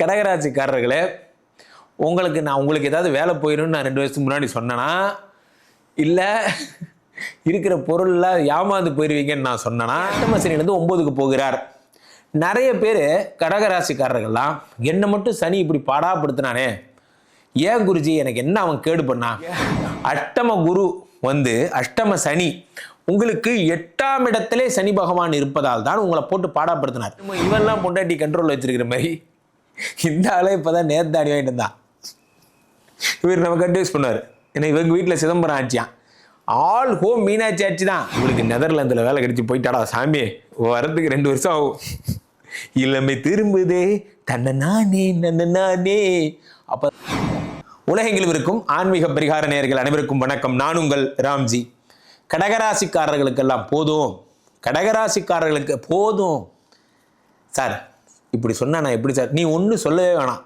கடகராசிக்காரர்களே உங்களுக்கு நான் உங்களுக்கு ஏதாவது வேலை போயிடும்னு நான் ரெண்டு வருஷத்துக்கு முன்னாடி சொன்னேன்னா இல்லை இருக்கிற பொருளில் ஏமாந்து போயிடுவீங்கன்னு நான் சொன்னேனா? அட்டமசனிலேருந்து ஒம்போதுக்கு போகிறார். நிறைய பேர் கடகராசிக்காரர்கள்லாம் என்னை மட்டும் சனி இப்படி பாடாப்படுத்தினானே. ஏன் குருஜி எனக்கு என்ன அவன் கேடு பண்ணான் அஷ்டம குரு வந்து அஷ்டம சனி உங்களுக்கு எட்டாம் இடத்திலே சனி பகவான் இருப்பதால் தான் உங்களை போட்டு பாடாப்படுத்தினார். இவெல்லாம் இவன்லாம் பொண்டாட்டி கண்ட்ரோல் வச்சிருக்கிற மாதிரி. இந்த ஆளே இப்போதான் நேர்த்தாடி வாங்கிட்டு இருந்தான் இவர் நம்ம அட்வைஸ் பண்ணார் ஏன்னா இவங்க வீட்டில் சிதம்பரம் ஆட்சியான் ஆல் ஹோம் மீனாட்சி ஆட்சி தான். இவளுக்கு நெதர்லாந்தில் வேலை கிடைச்சி போயிட்டாடா சாமி. வரதுக்கு ரெண்டு வருஷம் ஆகும். இளமை திரும்புதே தன்னை நானே நன்ன நானே. அப்போ உலகெங்கிலும் இருக்கும் ஆன்மீக பரிகார நேயர்கள் அனைவருக்கும் வணக்கம். நான் உங்கள் ராம்ஜி. கடகராசிக்காரர்களுக்கெல்லாம் போதும். கடகராசிக்காரர்களுக்கு போதும். சார் இப்படி சொன்னா நான் எப்படி சார்? நீ ஒன்றும் சொல்லவே வேணாம்.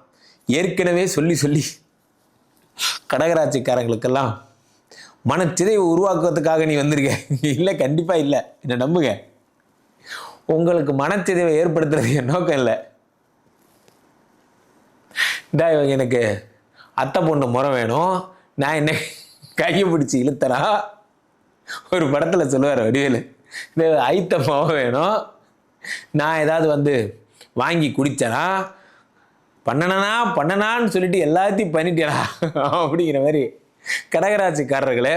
ஏற்கனவே சொல்லி சொல்லி. கடகராட்சிக்காரங்களுக்கெல்லாம் மனச்சிதைவை உருவாக்குவதற்காக நீ வந்திருக்க. இல்லை கண்டிப்பாக இல்லை. என்னை நம்புங்க. உங்களுக்கு மனச்சிதைவை ஏற்படுத்துறது என் நோக்கம் இல்லை. இந்தா இவங்க எனக்கு அத்தை பொண்ணு முறை வேணும். நான் என்ன கையை பிடிச்சி இழுத்தனா ஒரு படத்தில் சொல்லுவார் வடிவேலு. இந்த ஐத்த மகம் வேணும். நான் ஏதாவது வந்து வாங்கி குடித்தனா பண்ணனா பண்ணனான்னு சொல்லிட்டு எல்லாத்தையும் பண்ணிட்டேனா? அப்படிங்கிற மாதிரி கடகராட்சிக்காரர்களே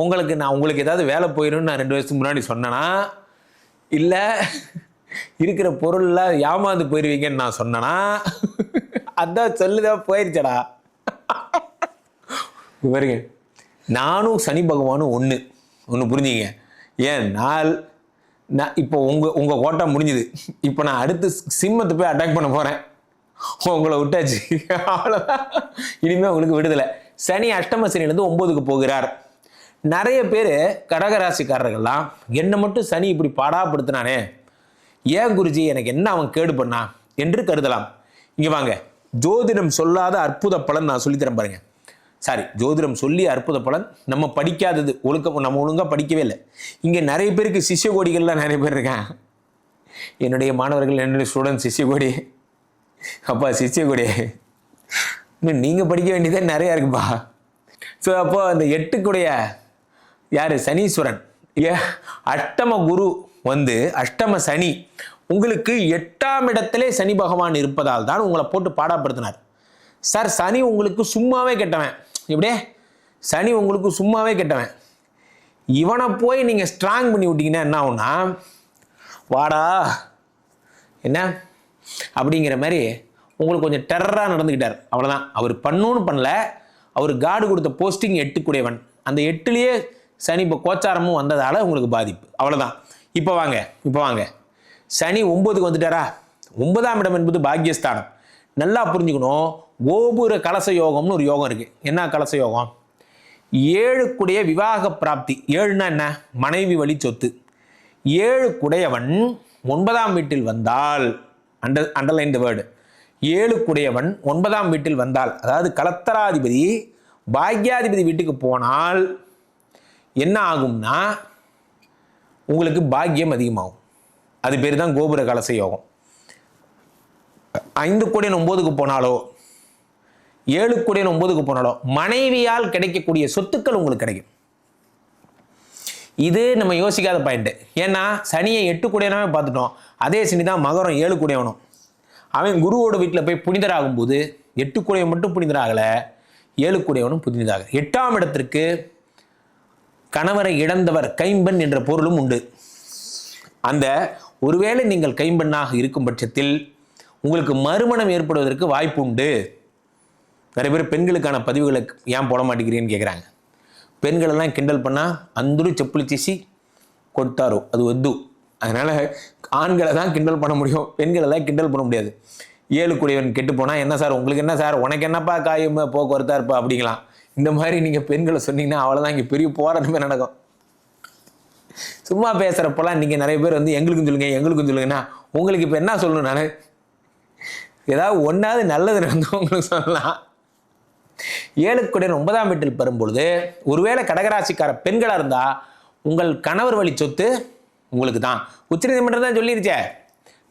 உங்களுக்கு நான் உங்களுக்கு ஏதாவது வேலை போயிடும்னு நான் ரெண்டு வருஷத்துக்கு முன்னாடி சொன்னேனா? இல்லை இருக்கிற பொருள்லாம் ஏமாந்து போயிடுவீங்கன்னு நான் சொன்னேனா? அதான் சொல்லுதான் போயிருச்சடா. பாருங்க. நானும் சனி பகவானும் ஒன்று ஒன்று புரிஞ்சுங்க. ஏன்? நாள் நான் இப்போ உங்கள் உங்கள் கோட்டை முடிஞ்சுது. இப்போ நான் அடுத்து சிம்மத்தை போய் அட்டாக் பண்ண போகிறேன் உங்களை விட்டாச்சு. அவ்வளோதான் இனிமேல் உங்களுக்கு விடுதலை. சனி அஷ்டம சனிலேருந்து ஒம்போதுக்கு போகிறார். நிறைய பேர் கடகராசிக்காரர்கள்லாம் என்னை மட்டும் சனி இப்படி பாடாப்படுத்தினானே. ஏன் குருஜி எனக்கு என்ன அவன் கேடு பண்ணான் என்று கருதலாம். இங்கே வாங்க. ஜோதிடம் சொல்லாத அற்புத பலன் நான் சொல்லித்தரேன் பாருங்கள் சாரி ஜோதிடம் சொல்லி அற்புத பலன் நம்ம படிக்காதது. ஒழுக்க நம்ம ஒழுங்காக படிக்கவே இல்லை. இங்கே நிறைய பேருக்கு சிஷ்ய கோடிகள்லாம் நிறைய பேர் இருக்கான் என்னுடைய மாணவர்கள் என்னுடைய ஸ்டூடெண்ட் சிஷ்ய கோடி அப்பா சிஷ்ய கோடி இன்னும் நீங்கள் படிக்க வேண்டியதே நிறையா இருக்குப்பா. ஸோ அப்போ அந்த எட்டுக்குடைய யார்? சனீஸ்வரன். ஏ அஷ்டம குரு வந்து அஷ்டம சனி. உங்களுக்கு எட்டாம் இடத்திலே சனி பகவான் இருப்பதால் தான் உங்களை போட்டு பாடாப்படுத்தினார். சார் சனி உங்களுக்கு சும்மாவே கெட்டவன். இப்படியே சனி உங்களுக்கு சும்மாவே கெட்டவன். இவனை போய் நீங்கள் ஸ்ட்ராங் பண்ணி விட்டீங்கன்னா என்ன ஆகும்னா வாடா என்ன? அப்படிங்கிற மாதிரி உங்களுக்கு கொஞ்சம் டெரராக நடந்துக்கிட்டார் அவ்வளோதான் அவர் பண்ணுன்னு பண்ணல. அவர் காடு கொடுத்த போஸ்டிங் எட்டுக்குடையவன். அந்த எட்டுலேயே சனி இப்போ கோச்சாரமும் வந்ததால் உங்களுக்கு பாதிப்பு. அவ்வளோதான் இப்போ வாங்க இப்போ வாங்க. சனி ஒம்பதுக்கு வந்துட்டாரா? ஒன்பதாம் இடம் என்பது பாக்கியஸ்தானம். நல்லா புரிஞ்சுக்கணும். கோபுர கலச யோகம்னு ஒரு யோகம் இருக்குது என்ன கலச யோகம் ஏழுக்குடைய விவாக பிராப்தி. ஏழுனா என்ன? மனைவி வழி சொத்து. ஏழு குடையவன் ஒன்பதாம் வீட்டில் வந்தால் அண்டர் அண்டர்லைன் த வேர்டு ஏழு குடையவன் ஒன்பதாம் வீட்டில் வந்தால் அதாவது கலத்தராதிபதி பாக்யாதிபதி வீட்டுக்கு போனால் என்ன ஆகும்னா உங்களுக்கு பாக்கியம் அதிகமாகும். அது பேர் தான் கோபுர கலச யோகம். ஐந்து கோடியன் ஒம்போதுக்கு போனாலோ ஏழு கோடியன் ஒன்பதுக்கு போனாலோ மனைவியால் கிடைக்கக்கூடிய சொத்துக்கள் உங்களுக்கு கிடைக்கும். இது நம்ம யோசிக்காத பாயிண்ட் ஏன்னா சனியை எட்டு கூடையனாவே பார்த்துட்டோம். அதே சனி தான் மகரம் ஏழு கூடையவனும் அவன் குருவோட வீட்டில் போய் புனிதராகும் போது எட்டு கூடையவன் மட்டும் புனிதராகலை ஏழு கூடையவனும் புனிதராக. எட்டாம் இடத்திற்கு கணவரை இழந்தவர் கைம்பெண் என்ற பொருளும் உண்டு. அந்த ஒருவேளை நீங்கள் கைம்பெண்ணாக இருக்கும் பட்சத்தில் உங்களுக்கு மறுமணம் ஏற்படுவதற்கு வாய்ப்பு உண்டு நிறைய பேர் பெண்களுக்கான பதிவுகளை ஏன் போட மாட்டேங்கிறீன்னு கேட்குறாங்க பெண்களெல்லாம் கிண்டல் பண்ணால் அந்துரு செப்புளி சீசி கொடுத்தாரோ? அது வந்து அதனால் ஆண்களை தான் கிண்டல் பண்ண முடியும் பெண்களெல்லாம் கிண்டல் பண்ண முடியாது. ஏழு குடியவன் கெட்டு போனால் என்ன சார் உங்களுக்கு என்ன சார் உனக்கு என்னப்பா காயும் போக்குவரத்தாக இருப்பா அப்படிங்களாம் இந்த மாதிரி நீங்கள் பெண்களை சொன்னீங்கன்னா அவ்வளோதான் இங்கே பெரிய போராட்டமே நடக்கும். சும்மா பேசுகிறப்பெல்லாம் நீங்கள் நிறைய பேர் வந்து எங்களுக்கும் சொல்லுங்கள் எங்களுக்கும் சொல்லுங்கன்னா உங்களுக்கு இப்போ என்ன சொல்லணும் நான்? ஏதாவது ஒன்றாவது நல்லது நடந்து சொல்லலாம். ஏழுக்குடைய ஒன்பதாம் வீட்டில் பெறும்பொழுது ஒருவேளை கடகராசிக்கார பெண்களாக இருந்தால் உங்கள் கணவர் வழி சொத்து உங்களுக்கு தான். உச்சநீதிமன்றம் தான் சொல்லிருச்சே.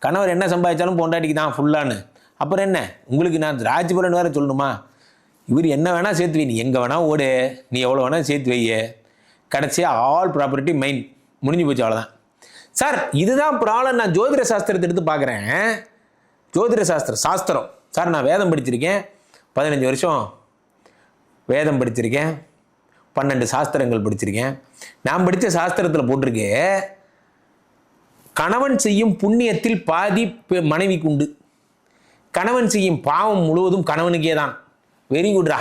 கணவர் என்ன சம்பாதிச்சாலும் பொண்டாட்டிக்கு தான் ஃபுல்லான்னு அப்புறம் என்ன? உங்களுக்கு நான் ராஜ் வேறு சொல்லணுமா? இவர் என்ன வேணால் சேர்த்து வை. நீ எங்கே வேணால் ஓடு. நீ எவ்வளோ வேணால் சேர்த்து வைய. கடைசியாக ஆல் ப்ராப்பர்ட்டி மெயின் முடிஞ்சு போச்சு அவ்வளோதான் சார் இதுதான் ப்ராப்ளம் நான் ஜோதிட சாஸ்திரத்தை எடுத்து பார்க்குறேன். ஜோதிட சாஸ்திரம் சாஸ்திரம். சார் நான் வேதம் படிச்சிருக்கேன். பதினஞ்சு வருஷம் வேதம் படிச்சிருக்கேன். பன்னெண்டு சாஸ்திரங்கள் படிச்சிருக்கேன். நான் படித்த சாஸ்திரத்தில் போட்டிருக்கேன் கணவன் செய்யும் புண்ணியத்தில் பாதி பெ- மனைவிக்கு உண்டு. கணவன் செய்யும் பாவம் முழுவதும் கணவனுக்கே தான். வெரி குட்ரா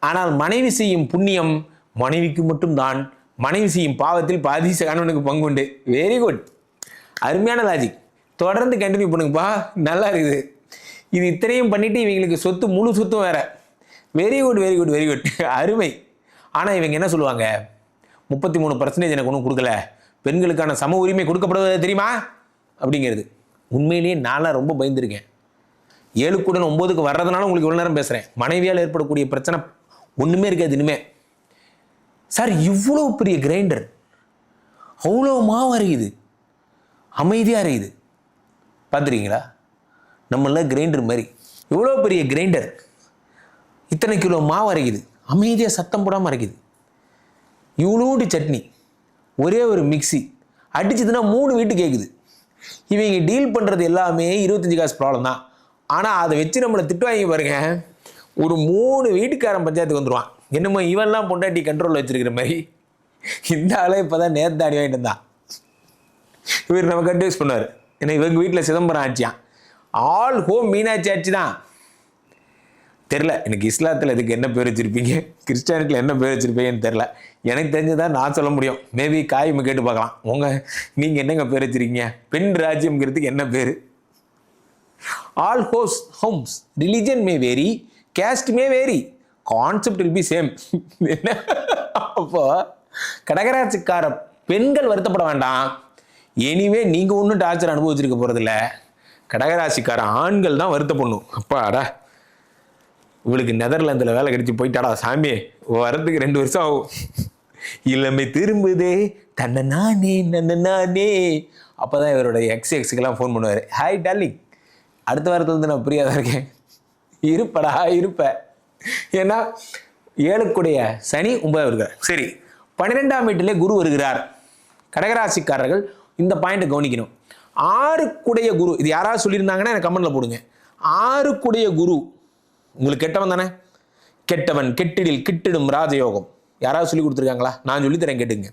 ஆனால் மனைவி செய்யும் புண்ணியம் மனைவிக்கு மட்டும்தான் மனைவி செய்யும் பாவத்தில் பாதி கணவனுக்கு பங்குண்டு வெரி குட் அருமையான லாஜிக் தொடர்ந்து கண்டினியூ பண்ணுங்கப்பா நல்லா இருக்குது. இது இத்தனையும் பண்ணிட்டு இவங்களுக்கு சொத்து முழு சொத்தும் வேற. Very good very good very good அருமை. ஆனால் இவங்க என்ன சொல்லுவாங்க? முப்பத்தி மூணு பர்சன்டேஜ் எனக்கு ஒன்றும் கொடுக்கல. பெண்களுக்கான சம உரிமை கொடுக்கப்படுவது தெரியுமா? அப்படிங்கிறது. உண்மையிலேயே நான்லாம் ரொம்ப பயந்துருக்கேன். ஏழுக்குடன் ஒம்போதுக்கு வர்றதுனால உங்களுக்கு இவ்வளோ நேரம் பேசுகிறேன் மனைவியால் ஏற்படக்கூடிய பிரச்சனை ஒன்றுமே இருக்காது இனிமே. சார் இவ்வளோ பெரிய கிரைண்டர் அவ்வளோ மாவு அரையுது. அமைதியாக அரையுது. பார்த்துருக்கீங்களா? நம்மள கிரைண்டர் மாதிரி. இவ்வளோ பெரிய கிரைண்டர் இத்தனை கிலோ மாவு அரைக்குது. அமைதியாக சத்தம் போடாமல் அரைக்குது. இவ்வளோண்டு சட்னி. ஒரே ஒரு மிக்ஸி அடிச்சதுன்னா மூணு வீட்டு கேட்குது இவங்க டீல் பண்ணுறது எல்லாமே இருபத்தஞ்சி காசு ப்ராப்ளம் தான். ஆனால் அதை வச்சு நம்மளை திட்டுவாங்க பாருங்க. ஒரு மூணு வீட்டுக்காரன் பஞ்சாயத்துக்கு வந்துடுவான் என்னமோ இவன்லாம் பொண்டாட்டி கண்ட்ரோலில் வச்சுருக்கிற மாதிரி. இந்த ஆளே இப்போ தான் நேர்த்து அடி வாங்கிட்டு இருந்தான். இவர் நம்ம கண்டியூஸ் பண்ணார் ஏன்னா இவங்க வீட்டில் சிதம்பரம் ஆட்சியான் ஆல் ஹோம் மீனாட்சி ஆட்சி தான் தெரில எனக்கு இஸ்லாத்தில் இதுக்கு என்ன பேர் வச்சுருப்பீங்க? கிறிஸ்டியானிட்டியில் என்ன பேர் வச்சுருப்பீங்கன்னு தெரில எனக்கு தெரிஞ்சதான் நான் சொல்ல முடியும். மேபி காயமை கேட்டு பார்க்கலாம். உங்கள் நீங்கள் என்னங்க பேர் வச்சுருக்கீங்க? பெண் ராஜ்யம்ங்கிறதுக்கு என்ன பேர்? All house homes religion may vary caste may vary concept will be same என்ன? அப்போ கடகராட்சிக்கார பெண்கள் வருத்தப்பட வேண்டாம். எனிவே நீங்கள் ஒன்றும் டார்ச்சர் அனுபவிச்சிருக்க போகிறதில்ல கடகராசிக்கார ஆண்கள் தான் வருத்தப்படணும் அப்பாடா. இவளுக்கு நெதர்லாந்தில் வேலை கிடைச்சி போயிட்டாடா சாமி. வரதுக்கு ரெண்டு வருஷம் ஆகும். இளமை திரும்புதே. தன்னை நானே நன்ன நானே. அப்போ தான் இவரோட எக்ஸ் எக்ஸுக்கெல்லாம் ஃபோன் பண்ணுவார். ஹாய் டார்லிங் அடுத்த வாரத்துலேருந்து நான் ஃப்ரீயாக தான் இருக்கேன். இருப்படா இருப்ப. ஏன்னா ஏழுக்குடைய சனி ஒன்பதாவது இருக்கிறார். சரி. பன்னிரெண்டாம் வீட்டிலே குரு வருகிறார். கடகராசிக்காரர்கள் இந்த பாயிண்ட்டை கவனிக்கணும். ஆறுக்குடைய குரு இது யாராவது சொல்லியிருந்தாங்கன்னா எனக்கு கமெண்டில் போடுங்க. ஆறுக்குடைய குரு உங்களுக்கு கெட்டவன் தானே? கெட்டவன் கெட்டிடில் கிட்டிடும் ராஜயோகம். யாராவது சொல்லி கொடுத்துருக்காங்களா? நான் சொல்லித்தரேன் கேட்டுங்க.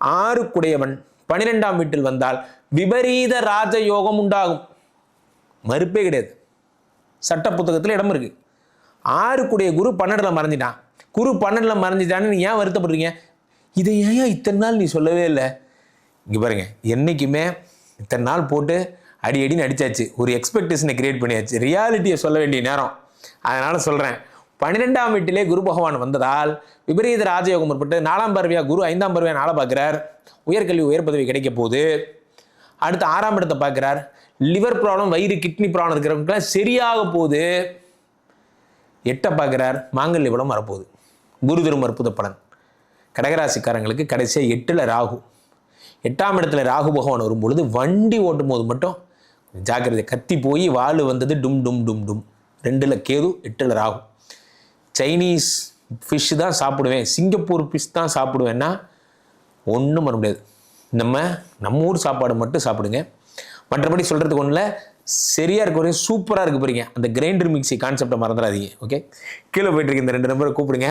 ஆறுக்குடையவன் பன்னிரெண்டாம் வீட்டில் வந்தால் விபரீத ராஜயோகம் உண்டாகும். மறுப்பே கிடையாது. சட்ட புத்தகத்தில் இடம் இருக்கு. ஆறுக்குடைய குரு பன்னெண்டில் மறைஞ்சிட்டான். குரு பன்னெண்டில் மறைஞ்சிட்டான்னு நீ ஏன் வருத்தப்படுறீங்க? இதை ஏன் இத்தனை நாள் நீ சொல்லவே இல்லை? இங்கே பாருங்க என்றைக்குமே இத்தனை நாள் போட்டு அடி அடின்னு அடிச்சாச்சு. ஒரு எக்ஸ்பெக்டேஷனை கிரியேட் பண்ணியாச்சு. ரியாலிட்டியை சொல்ல வேண்டிய நேரம். அதனால் சொல்கிறேன் பன்னிரெண்டாம் வீட்டிலே குரு பகவான் வந்ததால் விபரீத ராஜயோகம் ஏற்பட்டு நாலாம் பருவியாக குரு ஐந்தாம் பருவியாக நாளை பார்க்குறார். உயர்கல்வி உயர் பதவி கிடைக்க போகுது. அடுத்து ஆறாம் இடத்தை பார்க்குறார். லிவர் ப்ராப்ளம் வயிறு கிட்னி ப்ராப்ளம் இருக்கிறவங்களுக்குலாம் சரியாக போகுது. எட்டை பார்க்குறார். மாங்கல்ய பலம் வரப்போகுது. குரு தரும் அற்புத பலன். கடகராசிக்காரங்களுக்கு கடைசியாக எட்டில் ராகு. எட்டாம் இடத்துல ராகு பகவான் வரும்பொழுது வண்டி ஓட்டும் போது மட்டும் ஜாக்கிரதை கத்தி போய் வாள் வந்தது டும் டும் டும் டும். ரெண்டில் கேது எட்டில் ராகு. சைனீஸ் ஃபிஷ் தான் சாப்பிடுவேன். சிங்கப்பூர் ஃபிஷ் தான் சாப்பிடுவேன்னா ஒன்றும் பண்ண முடியாது. நம்ம நம்ம ஊர் சாப்பாடு மட்டும் சாப்பிடுங்க. மற்றபடி சொல்கிறதுக்கு ஒன்றில் சரியாக இருக்க வரையும் சூப்பராக இருக்க போகிறீங்க அந்த கிரைண்டர் மிக்சி கான்செப்டை மறந்துடாதீங்க ஓகே கீழே போயிட்டுருக்கு இந்த ரெண்டு நம்பரை கூப்பிடுங்க.